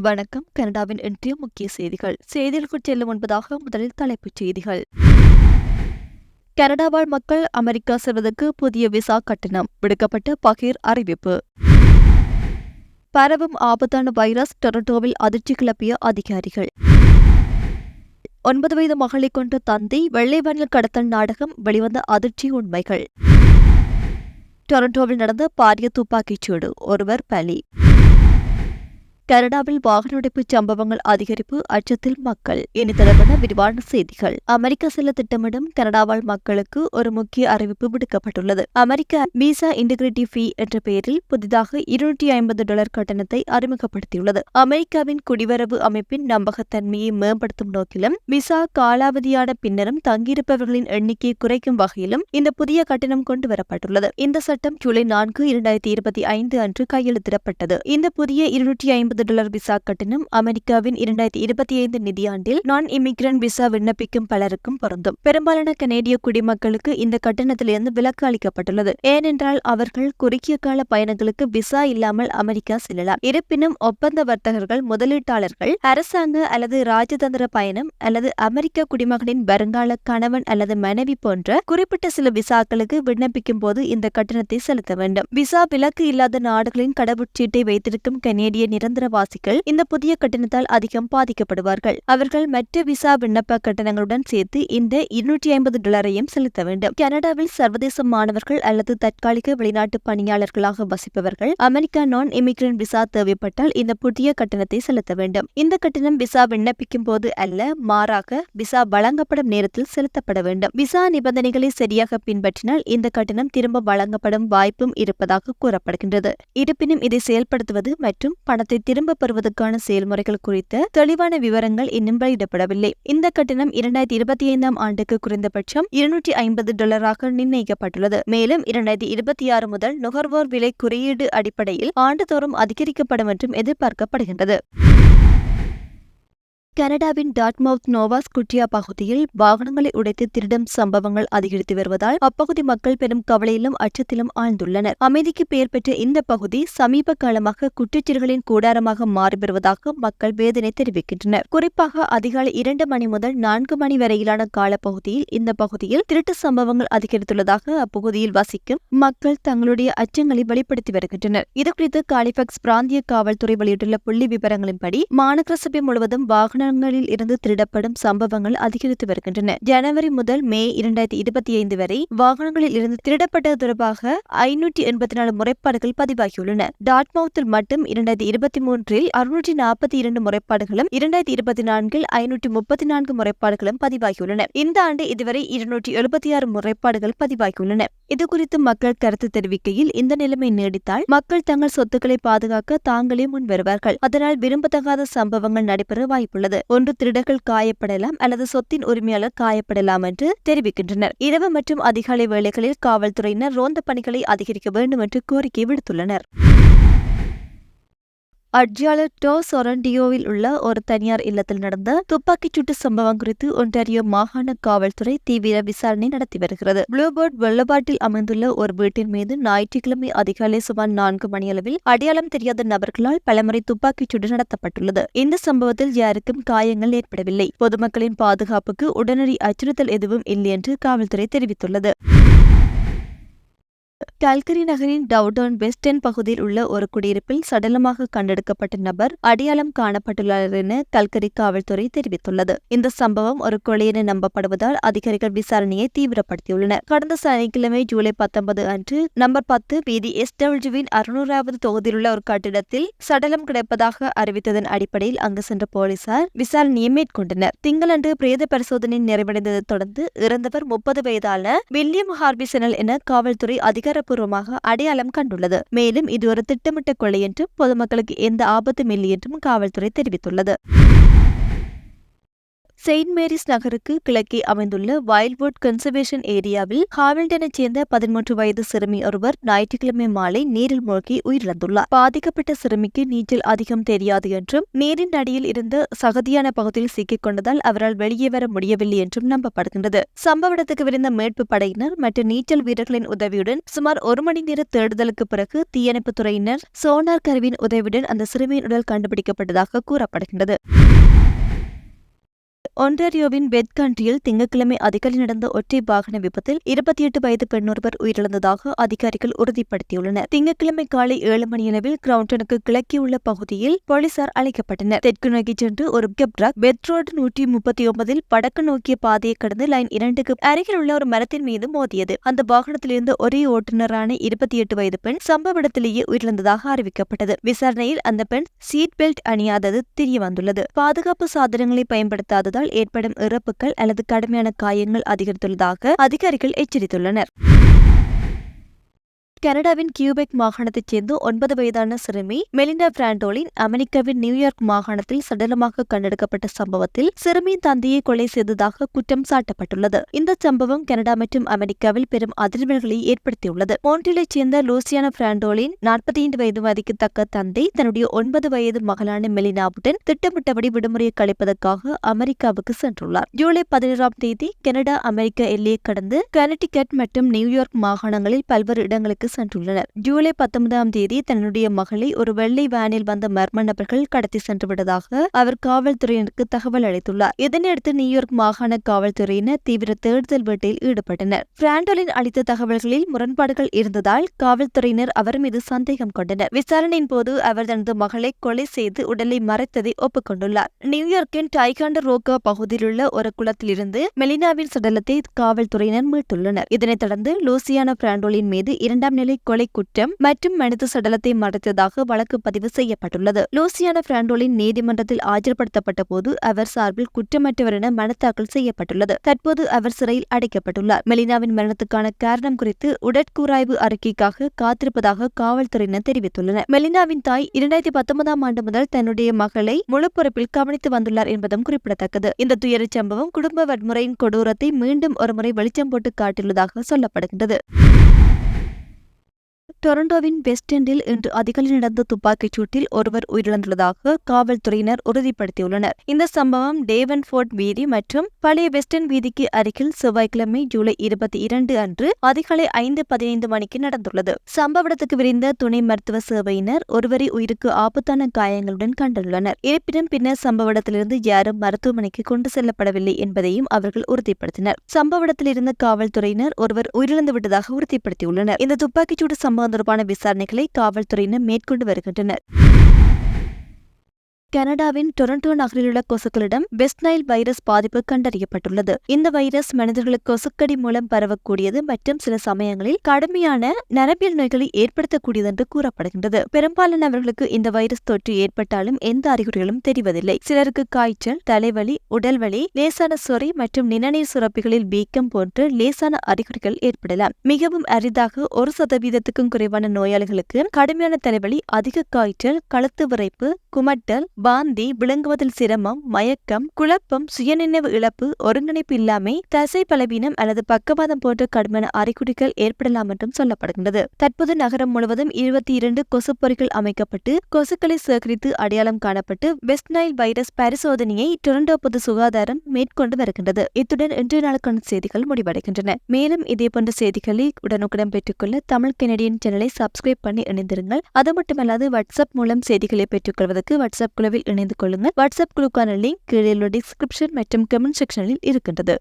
வணக்கம். கனடாவின் இன்றைய முக்கிய செய்திகள். செய்திகளுக்குள் செல்லும் முன்பதாக முதலில் தலைப்புச் செய்திகள். கனடா வாழ் மக்கள் அமெரிக்கா செல்வதற்கு புதிய விசா கட்டணம். விடுக்கப்பட்ட பகீர் அறிவிப்பு. பரவும் ஆபத்தான வைரஸ் டொரண்டோவில் அதிர்ச்சி கிளப்பிய அதிகாரிகள். ஒன்பது வயது மகளை கொண்ட தந்தை வெள்ளை வண்ணல் கடத்தல் நாடகம் வெளிவந்த அதிர்ச்சி உண்மைகள். டொரண்டோவில் நடந்த பாரிய துப்பாக்கிச் சூடு. ஒருவர் பலி. கனடாவில் வாகன உடைப்பு சம்பவங்கள் அதிகரிப்பு அச்சத்தில் மக்கள். இனி தொடர்பான விரிவான செய்திகள். அமெரிக்கா செல்ல திட்டமிடும் கனடாவாழ் மக்களுக்கு ஒரு முக்கிய அறிவிப்பு விடுக்கப்பட்டுள்ளது. அமெரிக்கா விசா இன்டிகிரிட்டி ஃபீ என்ற பெயரில் புதிதாக இருநூற்றி ஐம்பது டாலர் கட்டணத்தை அறிமுகப்படுத்தியுள்ளது. அமெரிக்காவின் குடிவரவு அமைப்பின் நம்பகத்தன்மையை மேம்படுத்தும் நோக்கிலும் விசா காலாவதியான பின்னரும் தங்கியிருப்பவர்களின் எண்ணிக்கையை குறைக்கும் வகையிலும் இந்த புதிய கட்டணம் கொண்டு வரப்பட்டுள்ளது இந்த சட்டம் ஜூலை நான்கு இரண்டாயிரத்தி இருபத்தி ஐந்து அன்று கையெழுத்திடப்பட்டது. இந்த புதிய இருநூற்றி ஐம்பது டாலர் விசா கட்டணம் அமெரிக்காவின் இரண்டாயிரத்தி இருபத்தி ஐந்து நிதியாண்டில் நான் இமிகிரண்ட் விசா விண்ணப்பிக்கும் பலருக்கும் பொருந்தும். பெரும்பாலான கனேடிய குடிமக்களுக்கு இந்த கட்டணத்திலிருந்து விலக்கு அளிக்கப்பட்டுள்ளது. ஏனென்றால் அவர்கள் குறுகிய கால பயணங்களுக்கு விசா இல்லாமல் அமெரிக்கா செல்லலாம். இருப்பினும் ஒப்பந்த வர்த்தகர்கள் முதலீட்டாளர்கள் அரசாங்க அல்லது ராஜதந்திர பயணம் அல்லது அமெரிக்க குடிமகனின் வருங்கால கணவன் அல்லது மனைவி போன்ற குறிப்பிட்ட சில விசாக்களுக்கு விண்ணப்பிக்கும் போது இந்த கட்டணத்தை செலுத்த வேண்டும். விசா விலக்கு இல்லாத நாடுகளின் கடவுச்சீட்டை வைத்திருக்கும் கனேடிய நிரந்தர நகரவாசிகள் இந்த புதிய கட்டணத்தால் அதிகம் பாதிக்கப்படுவார்கள். அவர்கள் மற்ற விசா விண்ணப்ப கட்டணங்களுடன் சேர்த்து இந்த இருநூற்றி ஐம்பது டாலரையும் செலுத்த வேண்டும். கனடாவில் சர்வதேச மாணவர்கள் அல்லது தற்காலிக வெளிநாட்டு பணியாளர்களாக வசிப்பவர்கள் அமெரிக்கா நான் இமிகிரண்ட் விசா தேவைப்பட்டால் இந்த புதிய கட்டணத்தை செலுத்த வேண்டும். இந்த கட்டணம் விசா விண்ணப்பிக்கும் போது அல்ல மாறாக விசா வழங்கப்படும் நேரத்தில் செலுத்தப்பட வேண்டும். விசா நிபந்தனைகளை சரியாக பின்பற்றினால் இந்த கட்டணம் திரும்ப வழங்கப்படும் வாய்ப்பும் இருப்பதாக கூறப்படுகின்றது. இருப்பினும் இதை செயல்படுத்துவது மற்றும் பணத்தை திரும்ப பெறுவதற்கான செயல்முறைகள் குறித்த தெளிவான விவரங்கள் இன்னும் வெளியிடப்படவில்லை. இந்த கட்டணம் இரண்டாயிரத்தி இருபத்தி ஐந்தாம் ஆண்டுக்கு குறைந்தபட்சம் இருநூற்றி ஐம்பது டாலராக நிர்ணயிக்கப்பட்டுள்ளது. மேலும் இரண்டாயிரத்தி இருபத்தி ஆறு முதல் நுகர்வோர் விலை குறியீடு அடிப்படையில் ஆண்டுதோறும் அதிகரிக்கப்படும் என்றும் எதிர்பார்க்கப்படுகின்றது. கனடாவின் டாட்மவுத் நோவாஸ் குட்டியா பகுதியில் வாகனங்களை உடைத்து திருடும் சம்பவங்கள் அதிகரித்து வருவதால் அப்பகுதி மக்கள் பெரும் கவலையிலும் அச்சத்திலும் ஆழ்ந்துள்ளனர். அமைதிக்கு பெயர் பெற்ற இந்த பகுதி சமீப காலமாக குற்றச்செயல்களின் கூடாரமாக மாறி வருவதாக மக்கள் வேதனை தெரிவிக்கின்றனர். குறிப்பாக அதிகாலை இரண்டு மணி முதல் நான்கு மணி வரையிலான காலப்பகுதியில் இந்த பகுதியில் திருட்டு சம்பவங்கள் அதிகரித்துள்ளதாக அப்பகுதியில் வசிக்கும் மக்கள் தங்களுடைய அச்சங்களை வெளிப்படுத்தி வருகின்றனர். இதுகுறித்து காலிபக்ஸ் பிராந்திய காவல்துறை வெளியிட்டுள்ள புள்ளி விவரங்களின்படி மாநகர சபை முழுவதும் வாகன வாகனங்களில் இருந்து திருடப்படும் சம்பவங்கள் அதிகரித்து வருகின்றன. ஜனவரி முதல் மே இரண்டாயிரத்தி இருபத்தி ஐந்து வரை வாகனங்களில் இருந்து திருடப்பட்டது தொடர்பாக ஐநூற்றி எண்பத்தி நாலு முறைப்பாடுகள் பதிவாகியுள்ளன. டாட்மவுத்தில் மட்டும் இரண்டாயிரத்தி இருபத்தி மூன்றில் அறுநூற்றி நாற்பத்தி இரண்டு முறைப்பாடுகளும் இரண்டாயிரத்தி இருபத்தி நான்கில் ஐநூற்றி முப்பத்தி நான்கு முறைப்பாடுகளும் பதிவாகியுள்ளன. இந்த ஆண்டு இதுவரை இருநூற்றி எழுபத்தி ஆறு முறைப்பாடுகள் பதிவாகியுள்ளன. இதுகுறித்து மக்கள் கருத்து தெரிவிக்கையில் இந்த நிலைமை நீடித்தால் மக்கள் தங்கள் சொத்துக்களை பாதுகாக்க தாங்களே முன் வருவார்கள் அதனால் விரும்பத்தகாத சம்பவங்கள் நடைபெற வாய்ப்புள்ளது. உள்ளது ஒன்று திருடர்கள் காயப்படலாம் அல்லது சொத்தின் உரிமையாளர் காயப்படலாம் என்று தெரிவிக்கின்றனர். இரவு மற்றும் அதிகாலை வேளைகளில் காவல்துறையினர் ரோந்த பணிகளை அதிகரிக்க வேண்டும் என்று கோரிக்கை விடுத்துள்ளனர். அட்ஜாலர் டோ சொரண்டியோவில் உள்ள ஒரு தனியார் இல்லத்தில் நடந்த துப்பாக்கிச் சூட்டு சம்பவம் குறித்து ஒன்டாரியோ மாகாண காவல்துறை தீவிர விசாரணை நடத்தி வருகிறது. ப்ளூபோர்ட் வெள்ளப்பாட்டில் அமைந்துள்ள ஒரு வீட்டின் மீது ஞாயிற்றுக்கிழமை அதிகாலை சுமார் நான்கு மணியளவில் அடையாளம் தெரியாத நபர்களால் பலமுறை துப்பாக்கிச் சூடு நடத்தப்பட்டுள்ளது. இந்த சம்பவத்தில் யாருக்கும் காயங்கள் ஏற்படவில்லை. பொதுமக்களின் பாதுகாப்புக்கு உடனடி அச்சுறுத்தல் எதுவும் இல்லை என்று காவல்துறை தெரிவித்துள்ளது. கல்கரி நகரின் டவுடவுன் வெஸ்டர்ன் பகுதியில் உள்ள ஒரு குடியிருப்பில் சடலமாக கண்டெடுக்கப்பட்ட நபர் அடையாளம் காணப்பட்டுள்ளார் என கல்கரி காவல்துறை தெரிவித்துள்ளது. இந்த சம்பவம் ஒரு கொலை என நம்பப்படுவதால் அதிகாரிகள் விசாரணையை தீவிரப்படுத்தியுள்ளனர். கடந்த சனிக்கிழமை ஜூலை பத்தொன்பது அன்று நம்பர் பத்து வீதி எஸ் டபிள்யூவின் அறுநூறாவது தொகுதியில் உள்ள ஒரு கட்டிடத்தில் சடலம் கிடைப்பதாக அறிவித்ததன் அடிப்படையில் அங்கு சென்ற போலீசார் விசாரணையை மேற்கொண்டனர். திங்களன்று பிரேத பரிசோதனை நிறைவடைந்ததை தொடர்ந்து இறந்தவர் முப்பது வயதான வில்லியம் ஹார்பிசனல் என காவல்துறை அதிகார அதிகாரப்பூர்வமாக அடையாளம் கண்டுள்ளது. மேலும் இது ஒரு திட்டமிட்ட கொலை என்றும் பொதுமக்களுக்கு எந்த ஆபத்தும் இல்லை என்றும் காவல்துறை தெரிவித்துள்ளது. செயின்ட் மேரிஸ் நகருக்கு கிழக்கே அமைந்துள்ள வைல்ட்வுட் கன்சர்வேஷன் ஏரியாவில் ஹாவில்டனைச் சேர்ந்த பதிமூன்று வயது சிறுமி ஒருவர் ஞாயிற்றுக்கிழமை மாலை நீரில் மூழ்கி உயிரிழந்துள்ளார். பாதிக்கப்பட்ட சிறுமிக்கு நீச்சல் அதிகம் தெரியாது என்றும் நீரின் அடியில் இருந்த சகதியான பகுதியில் சிக்கிக் கொண்டதால் அவரால் வெளியே வர முடியவில்லை என்றும் நம்பப்படுகின்றது. சம்பவ இடத்துக்கு விருந்த மீட்பு படையினர் மற்றும் நீச்சல் வீரர்களின் உதவியுடன் சுமார் ஒரு மணி நேர தேடுதலுக்கு பிறகு தீயணைப்புத் துறையினர் சோனார் கருவியின் உதவியுடன் அந்த சிறுமியின் உடல் கண்டுபிடிக்கப்பட்டதாக கூறப்படுகின்றது. ஒன்டாரியோவின் பெட் கண்ட்ரியில் திங்கட்கிழமை அதிகாலை நடந்த ஒற்றை வாகன விபத்தில் இருபத்தி எட்டு வயது பெண்ணொருவர் உயிரிழந்ததாக அதிகாரிகள் உறுதிப்படுத்தியுள்ளனர். திங்கட்கிழமை காலை ஏழு மணியளவில் கிரவுண்டனுக்கு கிழக்கியுள்ள பகுதியில் போலீசார் அழைக்கப்பட்டனர். தெற்கு நோக்கி சென்று ஒரு பிக்கப் ட்ரக் பெட்ரோடு நூற்றி முப்பத்தி ஒன்பதில் வடக்கு நோக்கிய பாதையை கடந்து லைன் இரண்டுக்கு அருகில் உள்ள ஒரு மரத்தின் மீது மோதியது. அந்த வாகனத்திலிருந்து ஒரே ஓட்டுநரான இருபத்தி எட்டு வயது பெண் சம்பவ இடத்திலேயே உயிரிழந்ததாக அறிவிக்கப்பட்டது. விசாரணையில் அந்த பெண் சீட் பெல்ட் அணியாதது தெரிய வந்துள்ளது பாதுகாப்பு சாதனங்களை பயன்படுத்தாததால் ஏற்படும் இறப்புகள் அல்லது கடுமையான காயங்கள் அதிகரித்துள்ளதாக அதிகாரிகள் எச்சரித்துள்ளனர். கனடாவின் கியூபெக் மாகாணத்தைச் சேர்ந்த ஒன்பது வயதான சிறுமி மெலிண்டா பிராண்டோலின் அமெரிக்காவின் நியூயார்க் மாகாணத்தில் சடலமாக கண்டெடுக்கப்பட்ட சம்பவத்தில் சிறுமியின் தந்தையை கொலை செய்ததாக குற்றம் சாட்டப்பட்டுள்ளது. இந்த சம்பவம் கனடா மற்றும் அமெரிக்காவில் பெரும் அதிர்வல்களை ஏற்படுத்தியுள்ளது. மோன்ட்ரிலைச் சேர்ந்த லூசியான பிராண்டோலின் நாற்பத்தி ஐந்து வயது மதிக்கத்தக்க தந்தை தன்னுடைய ஒன்பது வயது மகளான மெலினாவுடன் திட்டமிட்டபடி விடுமுறையை கழிப்பதற்காக அமெரிக்காவுக்கு சென்றுள்ளார். ஜூலை பதினேழாம் தேதி கனடா அமெரிக்க எல்லையை கடந்து கனடிகட் மற்றும் நியூயார்க் மாகாணங்களில் பல்வேறு இடங்களுக்கு சென்றுள்ளனர். ஜூலை பத்தொன்பதாம் தேதி தன்னுடைய மகளை ஒரு வெள்ளை வேனில் வந்த மர்ம நபர்கள் கடத்தி சென்று விட்டதாக அவர் காவல்துறையினருக்கு தகவல் அளித்துள்ளார். இதனையடுத்து நியூயார்க் மாகாண காவல்துறையினர் தீவிர தேடுதல் வேட்டையில் ஈடுபட்டனர். பிராண்டோலின் அளித்த தகவல்களில் முரண்பாடுகள் இருந்ததால் காவல்துறையினர் அவர் மீது சந்தேகம் கொண்டனர். விசாரணையின் போது அவர் தனது மகளை கொலை செய்து உடலை மறைத்ததை ஒப்புக்கொண்டுள்ளார். நியூயார்க்கின் டைகாண்ட ரோக்கா பகுதியிலுள்ள ஒரு குளத்திலிருந்து மெலினாவின் சடலத்தை காவல்துறையினர் மீட்டுள்ளனர். இதனைத் தொடர்ந்து லூசியானா பிராண்டோலின் மீது இரண்டாம் நிலை கொலை குற்றம் மற்றும் மனித சடலத்தை மறைத்ததாக வழக்கு பதிவு செய்யப்பட்டுள்ளது. லூசியான பிராண்டோலின் நீதிமன்றத்தில் ஆஜர்படுத்தப்பட்ட போது அவர் சார்பில் குற்றமற்றவர் என மனு தாக்கல் செய்யப்பட்டுள்ளது. தற்போது அவர் சிறையில் அடைக்கப்பட்டுள்ளார். மெலினாவின் மரணத்துக்கான காரணம் குறித்து உடற்கூராய்வு அறிக்கைக்காக காத்திருப்பதாக காவல்துறையினர் தெரிவித்துள்ளனர். மெலினாவின் தாய் இரண்டாயிரத்தி பத்தொன்பதாம் ஆண்டு முதல் தன்னுடைய மகளை முழு பொறுப்பில் கவனித்து வந்துள்ளார் என்பதும் குறிப்பிடத்தக்கது. இந்த துயரச் சம்பவம் குடும்ப வன்முறையின் கொடூரத்தை மீண்டும் ஒருமுறை வெளிச்சம் போட்டு காட்டியுள்ளதாக சொல்லப்படுகின்றது. டொரண்டோவின் வெஸ்ட் எண்டில் இன்று அதிகாலை நடந்த துப்பாக்கிச் சூட்டில் ஒருவர் உயிரிழந்துள்ளதாக காவல்துறையினர் உறுதிப்படுத்தியுள்ளனர். இந்த சம்பவம் டேவன் ஃபோர்ட் வீதி மற்றும் பழைய வெஸ்டர்ன் வீதிக்கு அருகில் செவ்வாய்க்கிழமை ஜூலை இருபத்தி இரண்டு அன்று அதிகாலை ஐந்து பதினைந்து மணிக்கு நடந்துள்ளது. சம்பவ இடத்துக்கு விரிந்த துணை மருத்துவ சேவையினர் ஒருவரை உயிருக்கு ஆபத்தான காயங்களுடன் கண்டுள்ளனர் இருப்பினும் பின்னர் சம்பவ இடத்திலிருந்து யாரும் மருத்துவமனைக்கு கொண்டு செல்லப்படவில்லை என்பதையும் அவர்கள் உறுதிப்படுத்தினர். சம்பவ இடத்தில் காவல்துறையினர் ஒருவர் உயிரிழந்து விட்டதாக உறுதிப்படுத்தியுள்ளனர். இந்த துப்பாக்கிச்சூடு சம்பவம் தொடர்பான விசாரணைகளை காவல்துறையினர் மேற்கொண்டு வருகின்றனர். கனடாவின் டொரண்டோ நகரிலுள்ள கொசுக்களிடம் வெஸ்ட் நைல் வைரஸ் பாதிப்பு கண்டறியப்பட்டுள்ளது. இந்த வைரஸ் மனிதர்களுக்கு கொசுக்கடி மூலம் பரவக்கூடியது மற்றும் சில சமயங்களில் கடுமையான நரம்பியல் நோய்களை ஏற்படுத்தக்கூடியது என்று கூறப்படுகின்றது. பெரும்பாலானவர்களுக்கு இந்த வைரஸ் தொற்று ஏற்பட்டாலும் எந்த அறிகுறிகளும் தெரிவதில்லை. சிலருக்கு காய்ச்சல் தலைவலி உடல்வலி லேசான சொறி மற்றும் நிணநீர் சுரப்பிகளில் வீக்கம் போன்ற லேசான அறிகுறிகள் ஏற்படலாம். மிகவும் அரிதாக ஒரு சதவீதத்துக்கும் குறைவான நோயாளிகளுக்கு கடுமையான தலைவலி அதிக காய்ச்சல் கழுத்து விரைப்பு குமட்டல் வாந்தி விளங்குவதில் சிரமம் மயக்கம் குழப்பம் சுயநினைவு இழப்பு ஒருங்கிணைப்பு இல்லாமை தசை பலவீனம் அல்லது பக்கவாதம் போன்ற கடுமையான அறிகுறிகள் ஏற்படலாம் என்றும் சொல்லப்படுகின்றது. தற்போது நகரம் முழுவதும் இருபத்தி இரண்டு கொசுப்பொறிகள் அமைக்கப்பட்டு கொசுக்களை சேகரித்து அடையாளம் காணப்பட்டு வெஸ்ட் நைல் வைரஸ் பரிசோதனையை டொரண்டோ பொது சுகாதாரம் மேற்கொண்டு வருகின்றது. இத்துடன் இன்றைய நாளுக்கான செய்திகள் முடிவடைகின்றன. மேலும் இதேபோன்ற செய்திகளை உடனுக்குடன் பெற்றுக்கொள்ள தமிழ் கெனடியன் சேனலை சப்ஸ்கிரைப் பண்ணி இணைந்திருங்கள். அது மட்டுமல்லாது வாட்ஸ்அப் மூலம் செய்திகளை பெற்றுக்கொள்வதற்கு வாட்ஸ்அப் குழுவில் இணைந்து கொள்ளுங்கள். வாட்ஸ்அப் குழுக்கான லிங்க் கீழே உள்ள டிஸ்கிரிப்ஷன் மற்றும் கமெண்ட் செக்ஷனில் இருக்கின்றது.